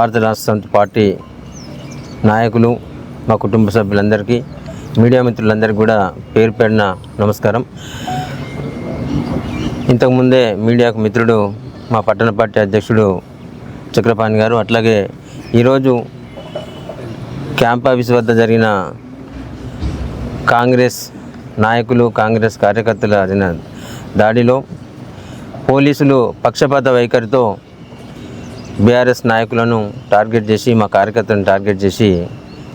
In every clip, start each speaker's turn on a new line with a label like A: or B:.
A: భారత రాష్ట్ర సమితి పార్టీ నాయకులు మా కుటుంబ సభ్యులందరికీ మీడియా మిత్రులందరికీ కూడా పేరు పేరున నమస్కారం. ఇంతకుముందే మీడియాకు మిత్రుడు మా పట్టణ పార్టీ అధ్యక్షుడు చక్రపాణి గారు అట్లాగే ఈరోజు క్యాంప్ ఆఫీస్ వద్ద జరిగిన కాంగ్రెస్ నాయకులు కాంగ్రెస్ కార్యకర్తల దాడిలో పోలీసులు పక్షపాత వైఖరితో బీఆర్ఎస్ నాయకులను టార్గెట్ చేసి మా కార్యకర్తలను టార్గెట్ చేసి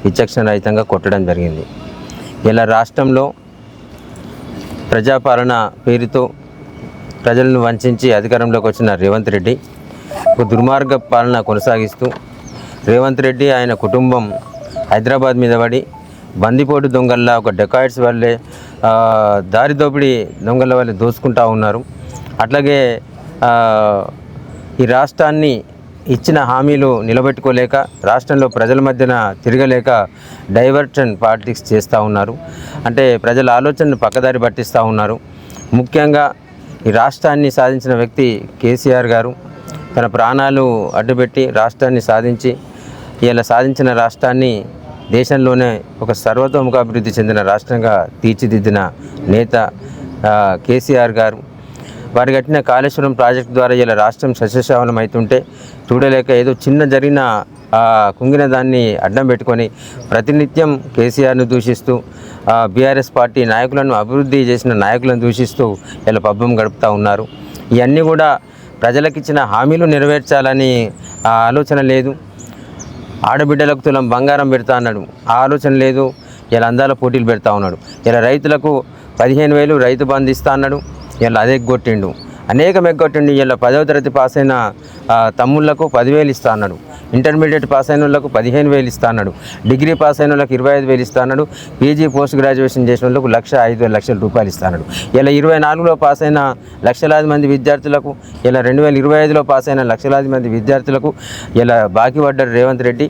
A: విచక్షణ రహితంగా కొట్టడం జరిగింది. ఇలా రాష్ట్రంలో ప్రజాపాలన పేరుతో ప్రజలను వంచి అధికారంలోకి వచ్చిన రేవంత్ రెడ్డి ఒక దుర్మార్గ పాలన కొనసాగిస్తూ రేవంత్ రెడ్డి ఆయన కుటుంబం హైదరాబాద్ మీద పడి బందిపోటు దొంగల్లా ఒక డెకాయిడ్స్ వల్లే దారిదోపిడీ దారి దోపిడీ దొంగల వల్లే దోసుకుంటూ ఉన్నారు. అట్లాగే ఈ రాష్ట్రాన్ని ఇచ్చిన హామీలు నిలబెట్టుకోలేక రాష్ట్రంలో ప్రజల మధ్యన తిరగలేక డైవర్షన్ పాలిటిక్స్ చేస్తూ ఉన్నారు. అంటే ప్రజల ఆలోచనను పక్కదారి పట్టిస్తూ ఉన్నారు. ముఖ్యంగా ఈ రాష్ట్రాన్ని సాధించిన వ్యక్తి కేసీఆర్ గారు తన ప్రాణాలు అడ్డుపెట్టి రాష్ట్రాన్ని సాధించి ఇలా సాధించిన రాష్ట్రాన్ని దేశంలోనే ఒక సర్వతోముఖాభివృద్ధి చెందిన రాష్ట్రంగా తీర్చిదిద్దిన నేత కేసీఆర్ గారు. వారు కట్టిన కాళేశ్వరం ప్రాజెక్టు ద్వారా ఇలా రాష్ట్రం సస్యశ్యామలం అవుతుంటే చూడలేక ఏదో చిన్న జరిగిన కుంగిన దాన్ని అడ్డం పెట్టుకొని ప్రతినిత్యం కేసీఆర్ను దూషిస్తూ బీఆర్ఎస్ పార్టీ నాయకులను అభివృద్ధి చేసిన నాయకులను దూషిస్తూ ఇలా పబ్బం గడుపుతూ ఉన్నారు. ఇవన్నీ కూడా ప్రజలకిచ్చిన హామీలు నెరవేర్చాలని ఆలోచన లేదు. ఆడబిడ్డలకు తులం బంగారం పెడతా అన్నాడు. ఆ ఆలోచన లేదు. ఇలా అందాల పోటీలు పెడతా ఉన్నాడు. ఇలా రైతులకు పదిహేను వేలు రైతు బంధిస్తా ఇస్తా అన్నాడు. ఇలా అదే ఎగ్గొట్టిండు. అనేకం ఎగ్గొట్టిండు. ఇలా పదవ తరగతి పాస్ అయిన తమ్ముళ్ళకు పదివేలు ఇస్తా అన్నాడు. ఇంటర్మీడియట్ పాస్ అయిన వాళ్ళకు పదిహేను వేలు ఇస్తా అన్నాడు. డిగ్రీ పాస్ అయిన వాళ్ళకి ఇరవై ఐదు వేలు ఇస్తా అన్నాడు. పీజీ పోస్ట్ గ్రాడ్యుయేషన్ చేసిన వాళ్ళకు లక్ష ఐదు లక్షల రూపాయలు ఇస్తా అన్నాడు. ఇలా ఇరవై నాలుగులో పాస్ అయిన లక్షలాది మంది విద్యార్థులకు ఇలా రెండు వేల ఇరవై ఐదులో పాస్ అయిన లక్షలాది మంది విద్యార్థులకు ఇలా బాకీ పడ్డాడు రేవంత్ రెడ్డి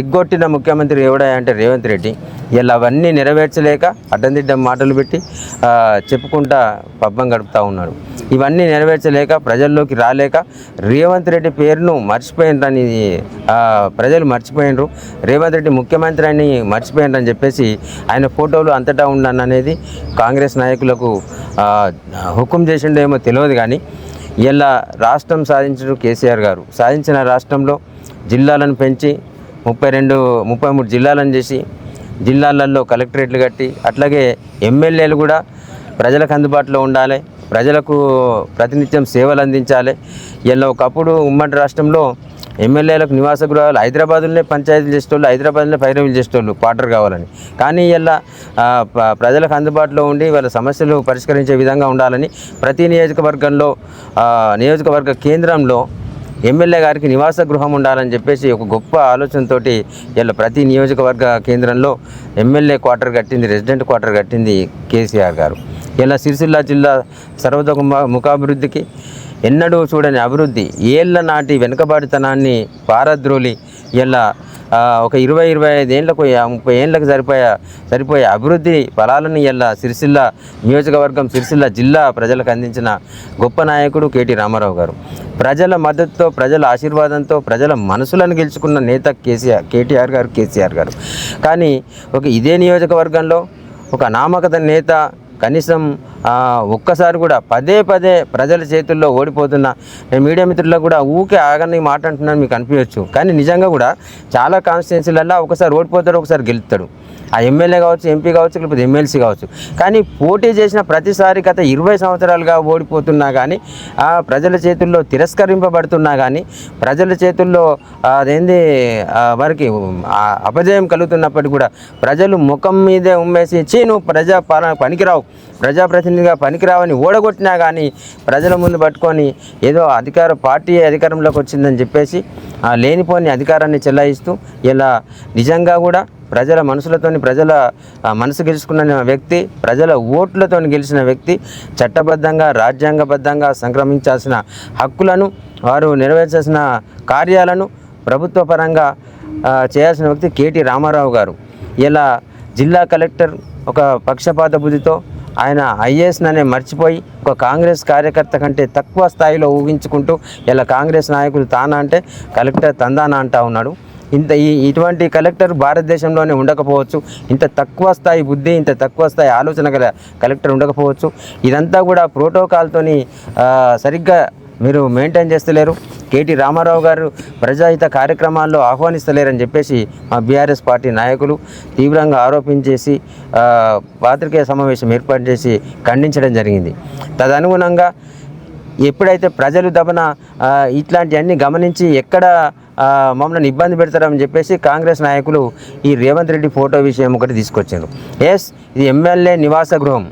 A: ఎగ్గొట్టిన ముఖ్యమంత్రి ఎవడా అంటే రేవంత్ రెడ్డి. ఇలా అవన్నీ నెరవేర్చలేక అడ్డందిడ్డం మాటలు పెట్టి చెప్పుకుంటా పబ్బం గడుపుతూ ఉన్నాడు ఇవన్నీ నెరవేర్చలేక ప్రజల్లోకి రాలేక రేవంత్ రెడ్డి పేరును మర్చిపోయినరని అని ప్రజలు మర్చిపోయినరు. రేవంత్ రెడ్డి ముఖ్యమంత్రి అని మర్చిపోయినరని చెప్పేసి ఆయన ఫోటోలు అంతటా ఉండను అనేది కాంగ్రెస్ నాయకులకు హుకుం చేసిండేమో తెలియదు కానీ ఇలా రాష్ట్రం సాధించడం కేసీఆర్ గారు. సాధించిన రాష్ట్రంలో జిల్లాలను పెంచి ముప్పై రెండు ముప్పై మూడు జిల్లాలను చేసి జిల్లాలలో కలెక్టరేట్లు కట్టి అట్లాగే ఎమ్మెల్యేలు కూడా ప్రజలకు అందుబాటులో ఉండాలి. ప్రజలకు ప్రతినిత్యం సేవలు అందించాలి. ఇలా ఒకప్పుడు ఉమ్మడి రాష్ట్రంలో ఎమ్మెల్యేలకు నివాస గృహాలు హైదరాబాద్లోనే పంచాయతీలు చేసేటోళ్ళు హైదరాబాద్లోనే పైరవీలు చేసేటోళ్ళు క్వార్టర్ కావాలని. కానీ ఇలా ప్రజలకు అందుబాటులో ఉండి వాళ్ళ సమస్యలు పరిష్కరించే విధంగా ఉండాలని ప్రతి నియోజకవర్గంలో నియోజకవర్గ కేంద్రంలో ఎమ్మెల్యే గారికి నివాస గృహం ఉండాలని చెప్పేసి ఒక గొప్ప ఆలోచనతోటి ఇలా ప్రతి నియోజకవర్గ కేంద్రంలో ఎమ్మెల్యే క్వార్టర్ కట్టింది రెసిడెంట్ క్వార్టర్ కట్టింది కేసీఆర్ గారు. ఇలా సిరిసిల్ల జిల్లా సర్వతోముఖ ముఖాభివృద్ధికి ఎన్నడూ చూడని అభివృద్ధి ఏళ్ళ నాటి వెనుకబాటుతనాన్ని పారద్రోలి ఇలా ఒక ఇరవై ఇరవై ఐదు ఏళ్ళకు ముప్పై ఏళ్ళకు సరిపోయే సరిపోయే అభివృద్ధి ఫలాలను ఇలా సిరిసిల్ల నియోజకవర్గం సిరిసిల్ల జిల్లా ప్రజలకు అందించిన గొప్ప నాయకుడు కేటీ రామారావు గారు. ప్రజల మద్దతుతో ప్రజల ఆశీర్వాదంతో ప్రజల మనసులను గెలుచుకున్న నేత కేసీఆర్ కేటీఆర్ గారు కేసీఆర్ గారు. కానీ ఒక ఇదే నియోజకవర్గంలో ఒక నామకత నేత కనీసం ఒక్కసారి కూడా పదే పదే ప్రజల చేతుల్లో ఓడిపోతున్న నేను మీడియా మిత్రులకు కూడా ఊకే ఆగని మాట అంటున్నాను మీకు అనిపించవచ్చు కానీ నిజంగా కూడా చాలా కాన్స్టిట్యున్సీలల్లో ఒకసారి ఓడిపోతాడు ఒకసారి గెలుస్తాడు. ఆ ఎమ్మెల్యే కావచ్చు ఎంపీ కావచ్చు లేకపోతే ఎమ్మెల్సీ కావచ్చు. కానీ పోటీ చేసిన ప్రతిసారి గత ఇరవై సంవత్సరాలుగా ఓడిపోతున్నా కానీ ఆ ప్రజల చేతుల్లో తిరస్కరింపబడుతున్నా కానీ ప్రజల చేతుల్లో అదేంది వారికి అపజయం కలుగుతున్నప్పటికీ కూడా ప్రజలు ముఖం మీదే ఉమ్మేసి చీను ప్రజా పాలన పనికిరావు ప్రజాప్రతినిధిగా పనికిరావని ఓడగొట్టినా కానీ ప్రజల ముందు పట్టుకొని ఏదో అధికార పార్టీ అధికారంలోకి వచ్చిందని చెప్పేసి లేనిపోని అధికారాన్ని చెల్లాయిస్తూ ఇలా నిజంగా కూడా ప్రజల మనసులతోని ప్రజల మనసు గెలుచుకున్న వ్యక్తి ప్రజల ఓట్లతో గెలిచిన వ్యక్తి చట్టబద్ధంగా రాజ్యాంగబద్ధంగా సంక్రమించాల్సిన హక్కులను వారు నెరవేర్చాల్సిన కార్యాలను ప్రభుత్వ పరంగా చేయాల్సిన వ్యక్తి కేటీ రామారావు గారు. ఇలా జిల్లా కలెక్టర్ ఒక పక్షపాత బుద్ధితో ఆయన ఐఏఎస్ అనే మర్చిపోయి ఒక కాంగ్రెస్ కార్యకర్త కంటే తక్కువ స్థాయిలో ఊహించుకుంటూ ఇలా కాంగ్రెస్ నాయకులు తానా అంటే కలెక్టర్ తందానా అంటా ఉన్నాడు. ఇంత ఈ ఇటువంటి కలెక్టర్ భారతదేశంలోనే ఉండకపోవచ్చు. ఇంత తక్కువ స్థాయి బుద్ధి ఇంత తక్కువ స్థాయి ఆలోచన గల కలెక్టర్ ఉండకపోవచ్చు. ఇదంతా కూడా ప్రోటోకాల్తోని సరిగ్గా మీరు మెయింటైన్ చేస్తలేరు. కేటీ రామారావు గారు ప్రజాహిత కార్యక్రమాల్లో ఆహ్వానిస్తలేరని చెప్పేసి మా బీఆర్ఎస్ పార్టీ నాయకులు తీవ్రంగా ఆరోపించేసి పాత్రికేయ సమావేశం ఏర్పాటు చేసి ఖండించడం జరిగింది. తదనుగుణంగా ఎప్పుడైతే ప్రజలు దబన ఇట్లాంటివన్నీ గమనించి ఎక్కడ మమ్మల్ని ఇబ్బంది పెడతారని చెప్పేసి కాంగ్రెస్ నాయకులు ఈ రేవంత్ రెడ్డి ఫోటో విషయం ఒకటి తీసుకొచ్చారు. ఎస్ ఇది ఎమ్మెల్యే నివాస గృహం.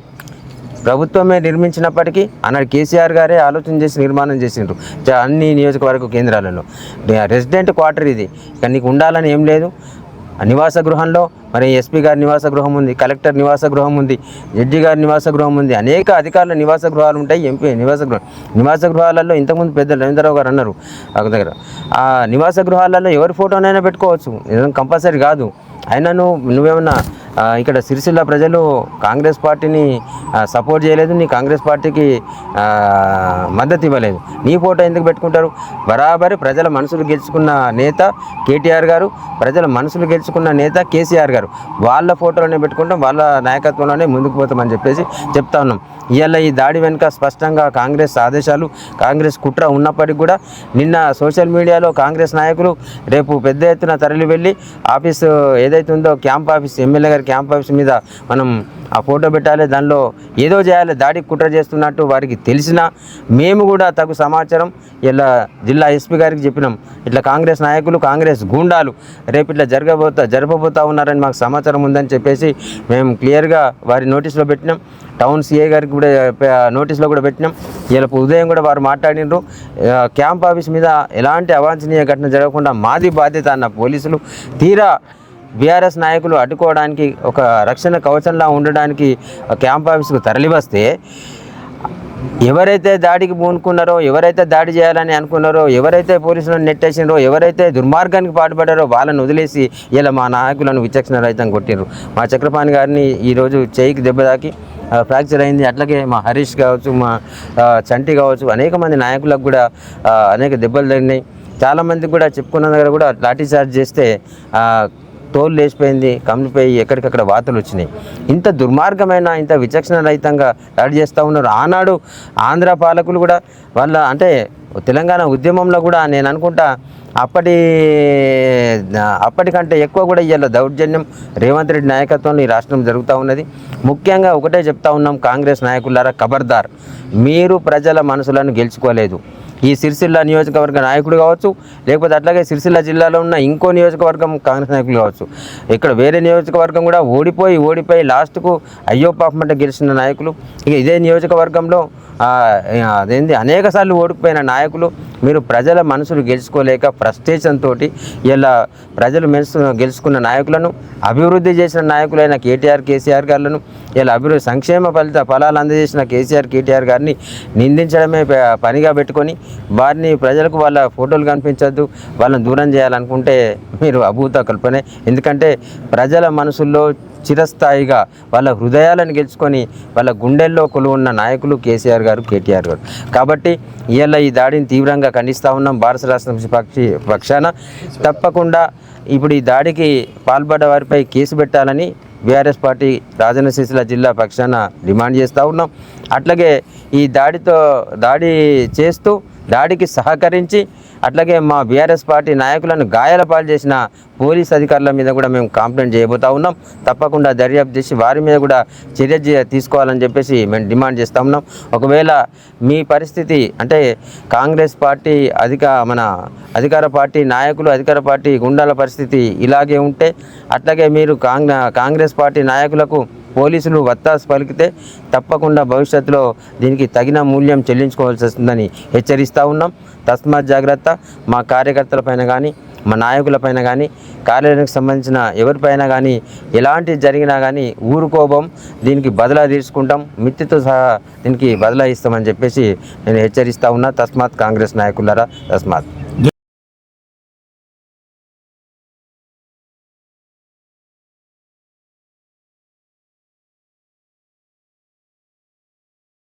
A: ప్రభుత్వమే నిర్మించినప్పటికీ అన్నాడు కేసీఆర్ గారే ఆలోచన చేసి నిర్మాణం చేసిండ్రు. అన్ని నియోజకవర్గ కేంద్రాలలో. రెసిడెంట్ క్వార్టర్ ఇది. ఇక్కడ నీకు ఉండాలని ఏం లేదు. నివాస గృహంలో మరి ఎస్పీ గారి నివాస గృహం ఉంది కలెక్టర్ నివాస గృహం ఉంది జడ్జి గారి నివాస గృహం ఉంది అనేక అధికారుల నివాస గృహాలు ఉంటాయి ఎంపీ నివాస గృహం నివాస గృహాలలో ఇంతకుముందు పెద్ద రవీంద్రరావు గారు అన్నారు ఒక దగ్గర. ఆ నివాస గృహాలలో ఎవరి ఫోటోనైనా పెట్టుకోవచ్చు కంపల్సరీ కాదు. అయినా నువ్వు నువ్వేమన్నా ఇక్కడ సిరిసిల్ల ప్రజలు కాంగ్రెస్ పార్టీని సపోర్ట్ చేయలేదు. నీ కాంగ్రెస్ పార్టీకి మద్దతు ఇవ్వలేదు. నీ ఫోటో ఎందుకు పెట్టుకుంటారు? బరాబరి ప్రజల మనసులు గెలుచుకున్న నేత కేటీఆర్ గారు ప్రజల మనసులు గెలుచుకున్న నేత కేసీఆర్ గారు. వాళ్ళ ఫోటోలోనే పెట్టుకుంటాం వాళ్ళ నాయకత్వంలోనే ముందుకు పోతామని చెప్పేసి చెప్తా ఉన్నాం. ఇవాళ ఈ దాడి వెనుక స్పష్టంగా కాంగ్రెస్ ఆదేశాలు కాంగ్రెస్ కుట్ర ఉన్నప్పటికీ కూడా నిన్న సోషల్ మీడియాలో కాంగ్రెస్ నాయకులు రేపు పెద్ద ఎత్తున తరలి వెళ్ళి ఆఫీసు ఏదైతే ఉందో క్యాంప్ ఆఫీస్ ఎమ్మెల్యే గారికి క్యాంప్ ఆఫీస్ మీద మనం ఆ ఫోటో పెట్టాలి దానిలో ఏదో చేయాలి దాడికి కుట్ర చేస్తున్నట్టు వారికి తెలిసిన మేము కూడా తగు సమాచారం ఇలా జిల్లా ఎస్పీ గారికి చెప్పినాం. ఇట్లా కాంగ్రెస్ నాయకులు కాంగ్రెస్ గూండాలు రేపు ఇట్లా జరగబోతా జరపబోతా ఉన్నారని మాకు సమాచారం ఉందని చెప్పేసి మేము క్లియర్గా వారి నోటీస్లో పెట్టినాం. టౌన్ సిఏ గారికి కూడా నోటీస్లో కూడా పెట్టినాం. ఇలా ఉదయం కూడా వారు మాట్లాడినారు. క్యాంప్ ఆఫీస్ మీద ఎలాంటి అవాంఛనీయ ఘటన జరగకుండా మాది బాధ్యత అన్న పోలీసులు తీరా బీఆర్ఎస్ నాయకులు అడ్డుకోవడానికి ఒక రక్షణ కవచంలా ఉండడానికి క్యాంప్ ఆఫీస్కు తరలివస్తే ఎవరైతే దాడికి పూనుకున్నారో ఎవరైతే దాడి చేయాలని అనుకున్నారో ఎవరైతే పోలీసులను నెట్టేసినారో ఎవరైతే దుర్మార్గానికి పాటుపడారో వాళ్ళని వదిలేసి ఇలా మా నాయకులను విచక్షణ రహితం కొట్టిర్రు. మా చక్రపాణి గారిని ఈరోజు చేయికి దెబ్బ తాకి ఫ్రాక్చర్ అయింది. అట్లాగే మా హరీష్ కావచ్చు మా చంటి కావచ్చు అనేక మంది నాయకులకు కూడా అనేక దెబ్బలు తగినాయి చాలామందికి కూడా చెప్పుకున్న దగ్గర కూడా లాఠీ చార్జ్ చేస్తే తోలు లేచిపోయింది కమిలిపోయి ఎక్కడికక్కడ వార్తలు వచ్చినాయి. ఇంత దుర్మార్గమైన ఇంత విచక్షణ రహితంగా దాడి చేస్తూ ఉన్నారు. ఆనాడు ఆంధ్ర పాలకులు కూడా వాళ్ళ అంటే తెలంగాణ ఉద్యమంలో కూడా నేను అనుకుంటా అప్పటి అప్పటికంటే ఎక్కువ కూడా ఇవాళ దౌర్జన్యం. రేవంత్ రెడ్డి నాయకత్వంలో ఈ రాష్ట్రం జరుగుతూ ఉన్నది. ముఖ్యంగా ఒకటే చెప్తా ఉన్నాం కాంగ్రెస్ నాయకులారా ఖబర్దార్. మీరు ప్రజల మనసులను గెలుచుకోలేదు. ఈ సిరిసిల్ల నియోజకవర్గ నాయకుడు కావచ్చు లేకపోతే అట్లాగే సిరిసిల్ల జిల్లాలో ఉన్న ఇంకో నియోజకవర్గం కాంగ్రెస్ నాయకులు కావచ్చు. ఇక్కడ వేరే నియోజకవర్గం కూడా ఓడిపోయి ఓడిపోయి లాస్ట్కు అయ్యో పాపమంట గెలిచిన నాయకులు. ఇక ఇదే నియోజకవర్గంలో అదేంటి అదేంది? అనేక సార్లు ఓడిపోయిన నాయకులు మీరు ప్రజల మనసులు గెలుచుకోలేక ఫ్రస్ట్రేషన్ ఇలా ప్రజలు మనసు గెలుచుకున్న నాయకులను అభివృద్ధి చేసిన నాయకులైన కేటీఆర్ కేసీఆర్ గారులను ఇలా అభివృద్ధి సంక్షేమ ఫలిత ఫలాలు అందజేసిన కేసీఆర్ కేటీఆర్ గారిని నిందించడమే పనిగా పెట్టుకొని వారిని ప్రజలకు వాళ్ళ ఫోటోలు కనిపించద్దు వాళ్ళని దూరం చేయాలనుకుంటే మీరు అభూత కల్పనే. ఎందుకంటే ప్రజల మనసుల్లో చిరస్థాయిగా వాళ్ళ హృదయాలను గెలుచుకొని వాళ్ళ గుండెల్లో కొలువున్న నాయకులు కేసీఆర్ గారు కేటీఆర్ గారు. కాబట్టి ఇవాళ ఈ దాడిని తీవ్రంగా ఖండిస్తూ ఉన్నాం భారత రాష్ట్ర పక్షి పక్షాన. తప్పకుండా ఇప్పుడు ఈ దాడికి పాల్పడ్డ వారిపై కేసు పెట్టాలని బీఆర్ఎస్ పార్టీ రాజన్న జిల్లా పక్షాన డిమాండ్ చేస్తూ ఉన్నాం. అట్లాగే ఈ దాడితో దాడి చేస్తూ దాడికి సహకరించి అట్లాగే మా బీఆర్ఎస్ పార్టీ నాయకులను గాయాల పాలు చేసిన పోలీస్ అధికారుల మీద కూడా మేము కంప్లైంట్ చేయబోతా ఉన్నాం. తప్పకుండా దర్యాప్తు చేసి వారి మీద కూడా చర్య తీసుకోవాలని చెప్పేసి మేము డిమాండ్ చేస్తూ ఉన్నాం. ఒకవేళ మీ పరిస్థితి అంటే కాంగ్రెస్ పార్టీ అధిక మన అధికార పార్టీ నాయకులు అధికార పార్టీ గుండాల పరిస్థితి ఇలాగే ఉంటే అట్లాగే మీరు కాంగ్రెస్ పార్టీ నాయకులకు పోలీసులు వత్తాసు పలికితే తప్పకుండా భవిష్యత్తులో దీనికి తగిన మూల్యం చెల్లించుకోవాల్సి వస్తుందని హెచ్చరిస్తూ ఉన్నాం. తస్మాత్ జాగ్రత్త మా కార్యకర్తలపైన కానీ మా నాయకులపైన కానీ కార్యాలయానికి సంబంధించిన ఎవరిపైన కానీ ఎలాంటి జరిగినా కానీ ఊరుకోబం దీనికి బదలా తీసుకుంటాం మిత్తితో సహా దీనికి బదలా ఇస్తామని చెప్పేసి నేను హెచ్చరిస్తూ ఉన్నా. తస్మాత్ కాంగ్రెస్ నాయకులారా తస్మాత్.